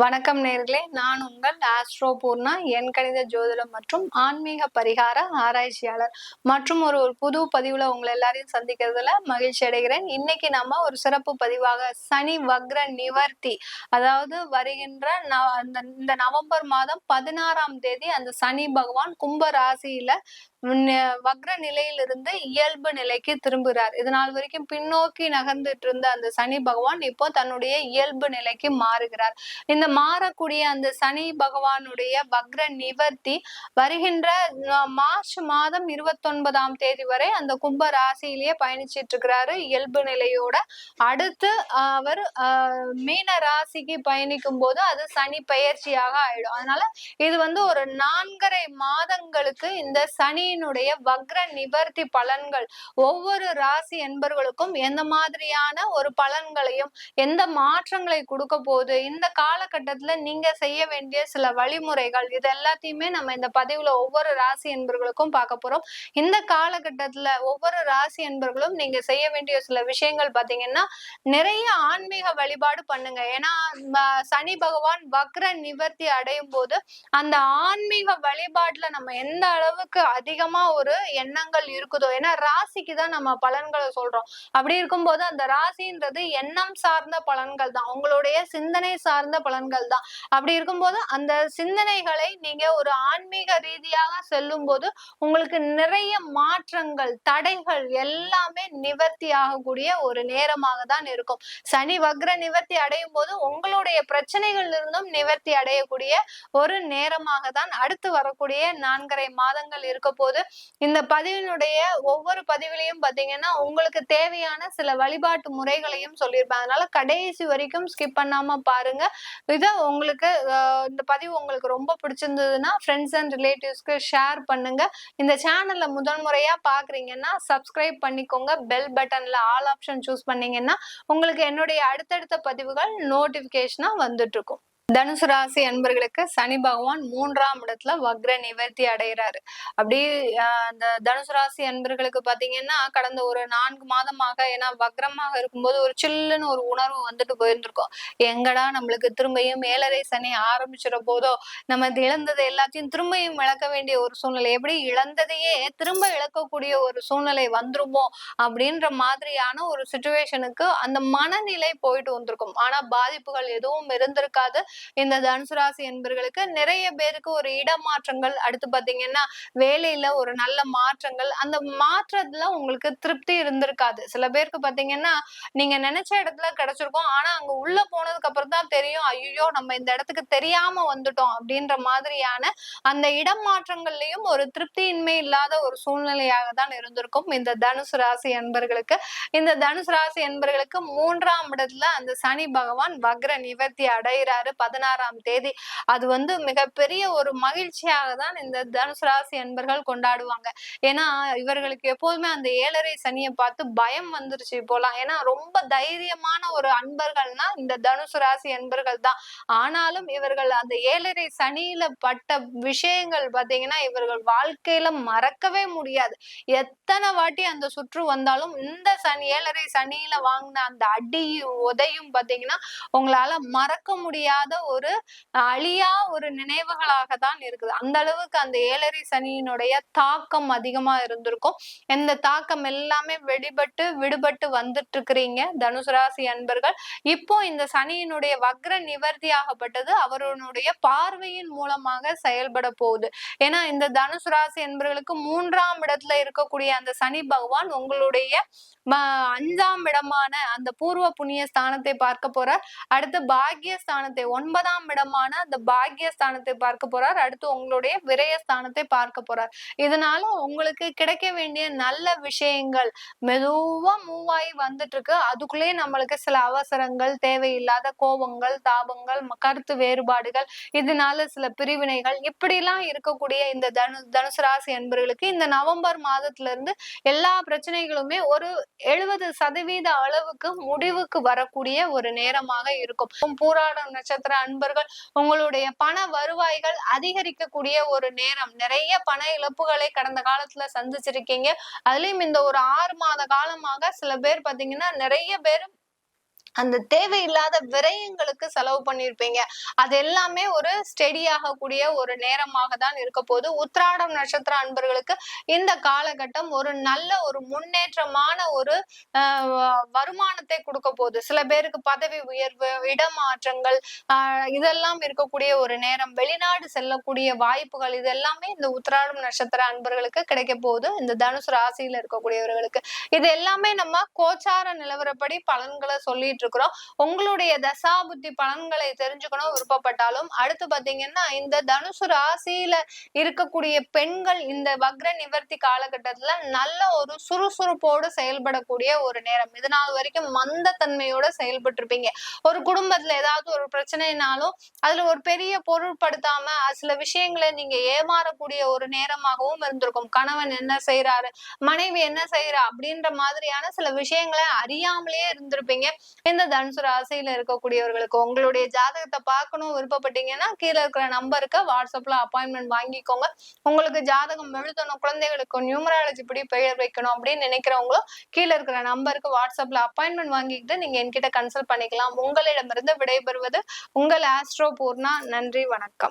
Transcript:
வணக்கம் நேர்களே. நான் உங்கள் ஆஸ்ட்ரோ பூர்ணா என் கணித ஜோதிடம் மற்றும் ஆன்மீக பரிகார ஆராய்ச்சியாளர். மற்றும் ஒரு ஒரு புது பதிவுல உங்களை எல்லாரையும் சந்திக்கிறதுல மகிழ்ச்சி அடைகிறேன். இன்னைக்கு நம்ம ஒரு சிறப்பு பதிவாக சனி வக்ர நிவர்த்தி. அதாவது வருகின்ற அந்த இந்த நவம்பர் மாதம் பதினாறாம் தேதி அந்த சனி பகவான் கும்ப ராசியில வக்ர நிலையிலிருந்து இயல்பு நிலைக்கு திரும்புகிறார். இது நாள் வரைக்கும் பின்னோக்கி நகர்ந்துட்டு இருந்த அந்த சனி பகவான் இப்போ தன்னுடைய இயல்பு நிலைக்கு மாறுகிறார். இந்த மாறக்கூடிய அந்த சனி பகவானுடைய வக்ர நிவர்த்தி வருகின்ற மார்ச் மாதம் இருபத்தொன்பதாம் தேதி வரை அந்த கும்ப ராசியிலேயே பயணிச்சிட்டு இருக்கிறாரு இயல்பு நிலையோட அடுத்து அவர் மீன ராசிக்கு பயணிக்கும் போது அது சனி பயிற்சியாக ஆயிடும். அதனால இது வந்து ஒரு நான்கரை மாதங்களுக்கு இந்த சனி சனியினுடைய வக்ர நிவர்த்தி பலன்கள். ஒவ்வொரு ராசி என்பர்களுக்கும் எந்த மாதிரியான ஒரு பலன்களையும் எந்த மாற்றங்களை கொடுக்க போகுது இந்த காலகட்டத்துல நீங்க செய்ய வேண்டிய சில வழிமுறைகள் இது எல்லாத்தையுமே நம்ம இந்த பதிவுல ஒவ்வொரு ராசி என்பர்களுக்கும் பார்க்க போறோம். இந்த காலகட்டத்துல ஒவ்வொரு ராசி என்பர்களும் நீங்க செய்ய வேண்டிய சில விஷயங்கள் பாத்தீங்கன்னா நிறைய ஆன்மீக வழிபாடு பண்ணுங்க. ஏன்னா சனி பகவான் வக்ர நிவர்த்தி அடையும் போது அந்த ஆன்மீக வழிபாட்டுல நம்ம எந்த அளவுக்கு அதிக அதிகமா ஒரு எண்ணங்கள் இருக்குதோ? ஏன்னா ராசிக்கு தான் நம்ம பலன்களை சொல்றோம். அப்படி இருக்கும்போது அந்த ராசின்றது எண்ணம் சார்ந்த பலன்கள் தான். உங்களுடைய சிந்தனை சார்ந்த பலன்கள் தான். அப்படி இருக்கும்போது அந்த சிந்தனைகளை நீங்க ஒரு ஆன்மீக ரீதியாக செல்லும் போது உங்களுக்கு நிறைய மாற்றங்கள் தடைகள் எல்லாமே நிவர்த்தி ஆகக்கூடிய ஒரு நேரமாக தான் இருக்கும். சனி வக்ர நிவர்த்தி அடையும் போது உங்களுடைய பிரச்சனைகள் இருந்தும் நிவர்த்தி அடையக்கூடிய ஒரு நேரமாக தான் அடுத்து வரக்கூடிய நான்கரை மாதங்கள் இருக்க போது போது இந்த பதிவினுடைய ஒவ்வொரு பதிவிலையும் பாத்தீங்கன்னா உங்களுக்கு தேவையான சில வழிபாட்டு முறைகளையும் சொல்லியிருப்பேன் அதனால கடைசி வரைக்கும் ஸ்கிப் பண்ணாம பாருங்க. இதை உங்களுக்கு இந்த பதிவு உங்களுக்கு ரொம்ப பிடிச்சிருந்ததுன்னா ஃப்ரெண்ட்ஸ் அண்ட் ரிலேட்டிவ்ஸ்க்கு ஷேர் பண்ணுங்க. இந்த சேனல்ல முதல் முறையா பாக்குறீங்கன்னா சப்ஸ்கிரைப் பண்ணிக்கோங்க. பெல் பட்டன்ல ஆல் ஆப்ஷன் சூஸ் பண்ணீங்கன்னா உங்களுக்கு என்னுடைய அடுத்தடுத்த பதிவுகள் நோட்டிபிகேஷனா வந்துட்டு இருக்கும் தனுசு ராசி அன்பர்களுக்கு சனி பகவான் மூன்றாம் இடத்துல வக்ர நிவர்த்தி அடைகிறாரு. அப்படி அந்த தனுசு ராசி அன்பர்களுக்கு பாத்தீங்கன்னா கடந்த ஒரு நான்கு மாதமாக ஏன்னா வக்ரமாக இருக்கும்போது ஒரு சில்லுன்னு ஒரு உணர்வு வந்துட்டு போயிருந்திருக்கோம். எங்கடா நம்மளுக்கு திரும்பியும் மேலரை சனி ஆரம்பிச்சிட போதோ நம்ம இழந்தது எல்லாத்தையும் திரும்பியும் இழக்க வேண்டிய ஒரு சூழ்நிலை எப்படி இழந்ததையே திரும்ப இழக்கக்கூடிய ஒரு சூழ்நிலை வந்துருமோ அப்படின்ற மாதிரியான ஒரு சுச்சுவேஷனுக்கு அந்த மனநிலை போயிட்டு வந்திருக்கும். ஆனா பாதிப்புகள் எதுவும் இருந்திருக்காது. இந்த தனுசு ராசி என்பர்களுக்கு நிறைய பேருக்கு ஒரு இடமாற்றங்கள். அடுத்து பாத்தீங்கன்னா வேலையில ஒரு நல்ல மாற்றங்கள். அந்த மாற்றத்துல உங்களுக்கு திருப்தி இருந்திருக்காது. சில பேருக்கு பாத்தீங்கன்னா நீங்க நினைச்ச இடத்துல கிடைச்சிருக்கோம். ஆனா அங்க உள்ள போனதுக்கு அப்புறம் தான் தெரியும். ஐயோ நம்ம இந்த இடத்துக்கு தெரியாம வந்துட்டோம் அப்படின்ற மாதிரியான அந்த இடம் மாற்றங்கள்லயும் ஒரு திருப்தியின்மை இல்லாத ஒரு சூழ்நிலையாக தான் இருந்திருக்கும் இந்த தனுசு ராசி என்பர்களுக்கு. இந்த தனுசு ராசி என்பர்களுக்கு மூன்றாம் இடத்துல அந்த சனி பகவான் வக்ர நிவர்த்தி அடைகிறாரு. பதினாறாம் தேதி. அது வந்து மிகப்பெரிய ஒரு மகிழ்ச்சியாக தான் இந்த தனுசு ராசி அன்பர்கள் கொண்டாடுவாங்க. ஏன்னா இவர்களுக்கு எப்போதுமே அந்த ஏழரை சனியை பார்த்து பயம் வந்துருச்சு போலாம் ஏன்னா ரொம்ப தைரியமான ஒரு அன்பர்கள்னா இந்த தனுசு ராசி அன்பர்கள் தான். ஆனாலும் இவர்கள் அந்த ஏழரை சனியில பட்ட விஷயங்கள் பாத்தீங்கன்னா இவர்கள் வாழ்க்கையில மறக்கவே முடியாது. எத்தனை வாட்டி அந்த சுற்று வந்தாலும் இந்த சனி ஏழரை சனியில வாங்கின அந்த அடியும் உதையும் பாத்தீங்கன்னா உங்களால மறக்க முடியாத ஒரு அழியா ஒரு நினைவுகளாக தான் இருக்குது. அந்த அளவுக்கு அந்த ஏழரை சனியினுடைய தாக்கம் அதிகமா இருந்திருக்கும். இந்த தாக்கம் எல்லாமே வெளிப்பட்டு விடுபட்டு வந்துட்டு இருக்கிறீங்க தனுசு ராசி அன்பர்கள். இப்போ இந்த சனியினுடைய வக்ர நிவர்த்தி ஆகப்பட்டது அவருடைய பார்வையின் மூலமாக செயல்பட போகுது. ஏன்னா இந்த தனுசு ராசி என்பர்களுக்கு மூன்றாம் இடத்துல இருக்கக்கூடிய அந்த சனி பகவான் உங்களுடைய அஞ்சாம் இடமான அந்த பூர்வ புண்ணிய ஸ்தானத்தை பார்க்க போற அடுத்து பாக்கிய ஸ்தானத்தை ஒன் ஒன்பதாம் இடமான அந்த பாக்கியஸ்தானத்தை பார்க்க போறார். அடுத்து உங்களுடைய விரயஸ்தானத்தை பார்க்க போறார். இதனால உங்களுக்கு கிடைக்க வேண்டிய நல்ல விஷயங்கள் மெதுவா மூவ் ஆகி வந்துட்டு இருக்கு அதுக்குள்ளேயே நம்மளுக்கு சில அவசரங்கள் தேவையில்லாத கோபங்கள் தாபங்கள் கருத்து வேறுபாடுகள் இதனால சில பிரிவினைகள் இப்படிலாம் இருக்கக்கூடிய இந்த தனு தனுசு ராசி என்பர்களுக்கு இந்த நவம்பர் மாதத்துல இருந்து எல்லா பிரச்சனைகளுமே ஒரு எழுபது சதவீத அளவுக்கு முடிவுக்கு வரக்கூடிய ஒரு நேரமாக இருக்கும். பூராடம் நட்சத்திர அன்பர்கள் உங்களுடைய பண வருவாய்கள் அதிகரிக்கக்கூடிய ஒரு நேரம். நிறைய பண இழப்புகளை கடந்த காலத்துல சந்திச்சிருக்கீங்க. அதுலயும் இந்த ஒரு ஆறு மாத காலமாக சில பேர் பாத்தீங்கன்னா நிறைய பேர் அந்த தேவையில்லாத விரயங்களுக்கு செலவு பண்ணியிருப்பீங்க அது எல்லாமே ஒரு ஸ்டெடி ஆகக்கூடிய ஒரு நேரமாக தான் இருக்க போது உத்ராடம் நட்சத்திர அன்பர்களுக்கு இந்த காலகட்டம் ஒரு நல்ல ஒரு முன்னேற்றமான ஒரு வருமானத்தை கொடுக்க போகுது. சில பேருக்கு பதவி உயர்வு இடமாற்றங்கள் ஆஹ் இதெல்லாம் இருக்கக்கூடிய ஒரு நேரம் வெளிநாடு செல்லக்கூடிய வாய்ப்புகள் இது எல்லாமே இந்த உத்ராடம் நட்சத்திர அன்பர்களுக்கு கிடைக்க போகுது. இந்த தனுசு ராசியில இருக்கக்கூடியவர்களுக்கு. இது எல்லாமே நம்ம கோச்சார நிலவரப்படி பலன்களை சொல்லிட்டு இருக்கிறோம் உங்களுடைய தசாபுத்தி பலன்களை தெரிஞ்சுக்கணும் விருப்பப்பட்டாலும். அடுத்து பாத்தீங்கன்னா இந்த தனுசு ராசியில இருக்கக்கூடிய பெண்கள் இந்த வக்ர நிவர்த்தி காலகட்டத்துல நல்ல ஒரு சுறுசுறுப்போடு செயல்படக்கூடிய ஒரு நேரம். இது நாள் வரைக்கும் மந்த தன்மையோட செயல்பட்டு இருப்பீங்க ஒரு குடும்பத்துல ஏதாவது ஒரு பிரச்சனைனாலும் அதுல ஒரு பெரிய பொருட்படுத்தாம சில விஷயங்களை நீங்க ஏமாறக்கூடிய ஒரு நேரமாகவும் இருந்திருக்கும். கணவன் என்ன செய்யறாரு மனைவி என்ன செய்யறா அப்படின்ற மாதிரியான சில விஷயங்களை அறியாமலே இருந்திருப்பீங்க. இந்த தனுசு ராசியில இருக்கக்கூடியவர்களுக்கு உங்களுடைய ஜாதகத்தை பார்க்கணும் விருப்பப்பட்டீங்கன்னா கீழே இருக்கிற நம்பருக்கு வாட்ஸ்அப்ல அப்பாயின்மெண்ட் வாங்கிக்கோங்க. உங்களுக்கு ஜாதகம் எழுதணும் குழந்தைகளுக்கு நியூமராலஜி படி பெயர் வைக்கணும் அப்படின்னு நினைக்கிறவங்களும் கீழே இருக்கிற நம்பருக்கு வாட்ஸ்அப்ல அப்பாயின்மெண்ட் வாங்கிக்கிட்டு நீங்க என்கிட்ட கன்சல்ட் பண்ணிக்கலாம். உங்களிடமிருந்து விடைபெறுவது உங்கள் ஆஸ்ட்ரோ பூர்ணா. நன்றி வணக்கம்.